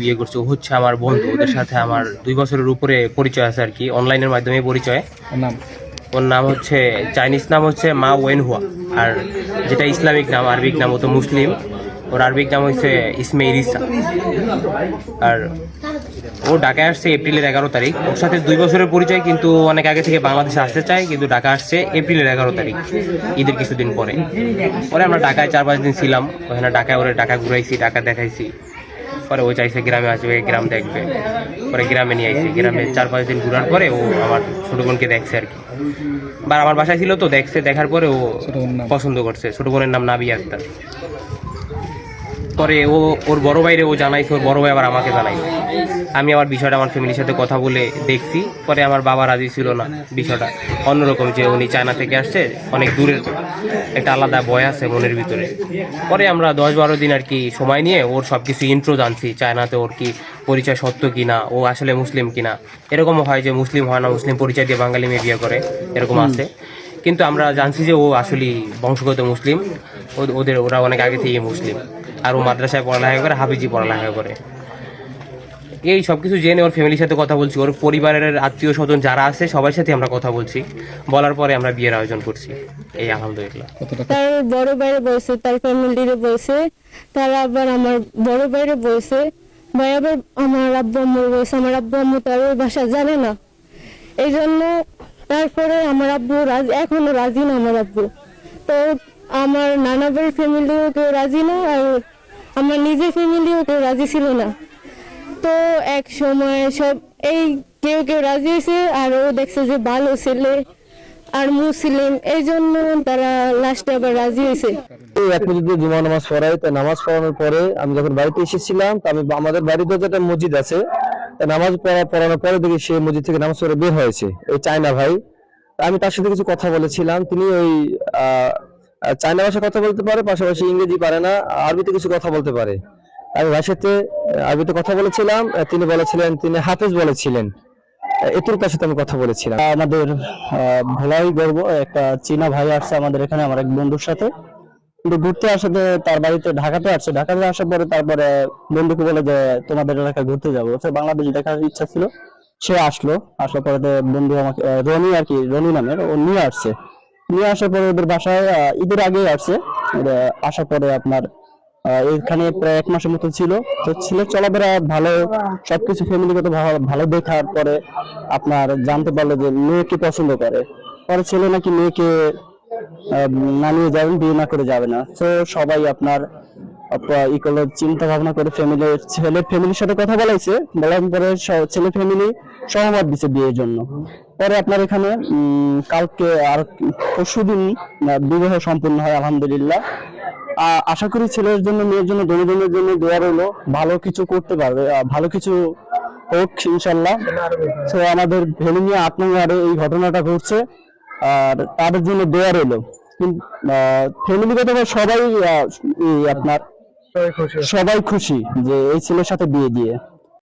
বিয়ে করছে। ও হচ্ছে আমার বন্ধু ওদের সাথে আমার দুই বছরের উপরে পরিচয় আছে আর কি অনলাইনের মাধ্যমে পরিচয়। নাম? ওর নাম হচ্ছে চাইনিজ নাম হচ্ছে মা ওয়েনহুয়া। আর যেটা ইসলামিক নাম আরবিক নাম ও তো মুসলিম। ওর আরবিক নাম হচ্ছে ইসমে ইরিসা। আর ও ঢাকায় আসছে এপ্রিলের এগারো তারিখ। ওর সাথে দুই বছরের পরিচয় কিন্তু অনেক আগে থেকে বাংলাদেশে আসতে চায় কিন্তু ঢাকা আসছে এপ্রিলের এগারো তারিখ ঈদের কিছুদিন পরে। পরে আমরা ঢাকায় চার পাঁচ দিন ছিলাম। ওখানে ঢাকায় ওরে ঢাকা ঘুরাইছি ঢাকা দেখাইছি। পরে ও চাইছে গ্রামে আসবে গ্রাম দেখবে। পরে গ্রামে নিয়ে আসছে গ্রামে চার পাঁচ দিন ঘুরার পরে ও আমার ছোটো বোনকে দেখছে আর কি। বা আমার বাসায় ছিল তো দেখছে দেখার পরে ও? পছন্দ করছে। ছোটো বোনের নাম নাবি আক্তার। পরে ও ওর বড় ভাইরে ও জানাইছে ওর বড় ভাই আবার আমাকে জানাইছে। আমি আমার বিষয়টা আমার ফ্যামিলির সাথে কথা বলে দেখছি পরে আমার বাবা রাজি ছিল না বিষয়টা। অন্যরকম যে উনি চায়না থেকে আসছে অনেক দূরের একটা আলাদা ভয় আছে মনের ভিতরে। পরে আমরা দশ বারো দিন আর কি সময় নিয়ে ওর সব কিছু ইন্ট্রো জানছি চায়নাতে ওর কি পরিচয় সত্য কিনা ও আসলে মুসলিম কিনা। এরকমও হয় যে মুসলিম হয় না মুসলিম পরিচয় দিয়ে বাঙালি মেয়ে বিয়ে করে এরকম আছে। কিন্তু আমরা জানছি যে ও আসলে বংশগত মুসলিম ও- ওদের ওরা অনেক আগে থেকে মুসলিম। আর ও মাদ্রাসায় পড়ালেখা করে, হাফিজি পড়ালেখা করে। এই সব কিছু জেনে ওর ফ্যামিলির সাথে কথা বলছি। ওর পরিবারের আত্মীয় স্বজন যারা আছে, সবার সাথে আমরা কথা বলছি। বলার পরে আমরা বিয়ের আয়োজন করছি। এই আলহামদুলিল্লাহ। তার বড় বাইরে বলছে তার ফ্যামিলিরে বলছে তার আবার আমার বড় বাইরে বলছে ভাই আবার আমার আব্বু আম্মুর বলছে আমার আব্বু আম্মু তার ওই ভাষা জানে না। এই জন্য তারপরে আমার আব্বু রাজি এখনও রাজি না আমার আব্বু। তো আমার নানা বাড়ির ফ্যামিলিও কেউ রাজি না আর আমার নিজের ফ্যামিলিও কেউ রাজি ছিল না। তো এক সময় সব এই কেউ কেউ রাজি হয়েছে আর ও দেখছে যে ভালো ছেলে আর মুসলিম এই জন্য তারা লাস্টে আবার রাজি হয়েছে। এক মসজিদে জুমা নামাজ পড়াই তাই নামাজ পড়ানোর পরে আমি যখন বাড়িতে এসেছিলাম তা আমি আমাদের বাড়িতে যেটা মসজিদ আছে তা নামাজ পড়া পড়ানোর পরে দেখি সে মসজিদ থেকে নামাজ পড়ে বের হয়েছে। ওই চায়না ভাই আমি তার সাথে কিছু কথা বলেছিলাম তিনি ওই আহ, চায়না ভাষা কথা বলতে পারে, পাশাপাশি ইংরেজি পারে না, আরবিতে কিছু কথা বলতে পারে। আমি সাথে আরবিতে কথা বলেছিলাম তিনি বলেছিলেন, তিনি হাফেজ বলেছিলেন। এতুর কাছে আমি কথা বলেছিলাম। আমাদের ভোলাই গর্ব একটা চীনা ভাই আসছে আমাদের এখানে, আমার এক বন্ধুর সাথে। কিন্তু ঘুরতে আসাতে তার বাড়িতে ঢাকাতে আসছে। ঢাকাতে আসার পরে তারপরে বন্ধুকে বলে যে, তোমাদের এলাকায় ঘুরতে যাব। বাংলাদেশ দেখার ইচ্ছা ছিল, সে আসলো। আসার পরে বন্ধু আমাকে রনি আর কি, রনি নামের, ও নিয়ে আসছে। নিয়ে আসার পরে ওদের বাসায় ঈদের আগেই আসছে। আসার পরে আপনার এখানে প্রায় এক মাসের মতো ছিল। তো ছিল, চলাফেরা ভালো, সবকিছু ফ্যামিলিগত ভালো- দেখার পরে আপনার জানতে পারল যে মেয়েকে পছন্দ করে। পরে ছেলে নাকি মেয়েকে না নিয়ে যাবেন, বিয়ে না করে যাবে না। তো সবাই আপনার আপ- ই করল চিন্তা ভাবনা করে ফ্যামিলি ছেলের ফ্যামিলির সাথে কথা বলাইছে। বলার পরে ছেলে ফ্যামিলি সহমত দিচ্ছে বিয়ের জন্য। পরে আপনার এখানে কালকে আর পরশু দিন বিবাহ সম্পূর্ণ হয় আলহামদুলিল্লাহ। আশা করি ছেলের জন্য মেয়ের জন্য দুজনের জন্য দোয়া রইল। ভালো কিছু করতে পারবে ভালো কিছু হোক ইনশাল্লাহ। তো আমাদের ভেনু নিয়ে আট নং এই ঘটনাটা ঘটছে আর তাদের জন্য দোয়া রইল। ফ্যামিলিগত সবাই আপনার সবাই খুশি যে এই ছেলের সাথে বিয়ে দিয়ে।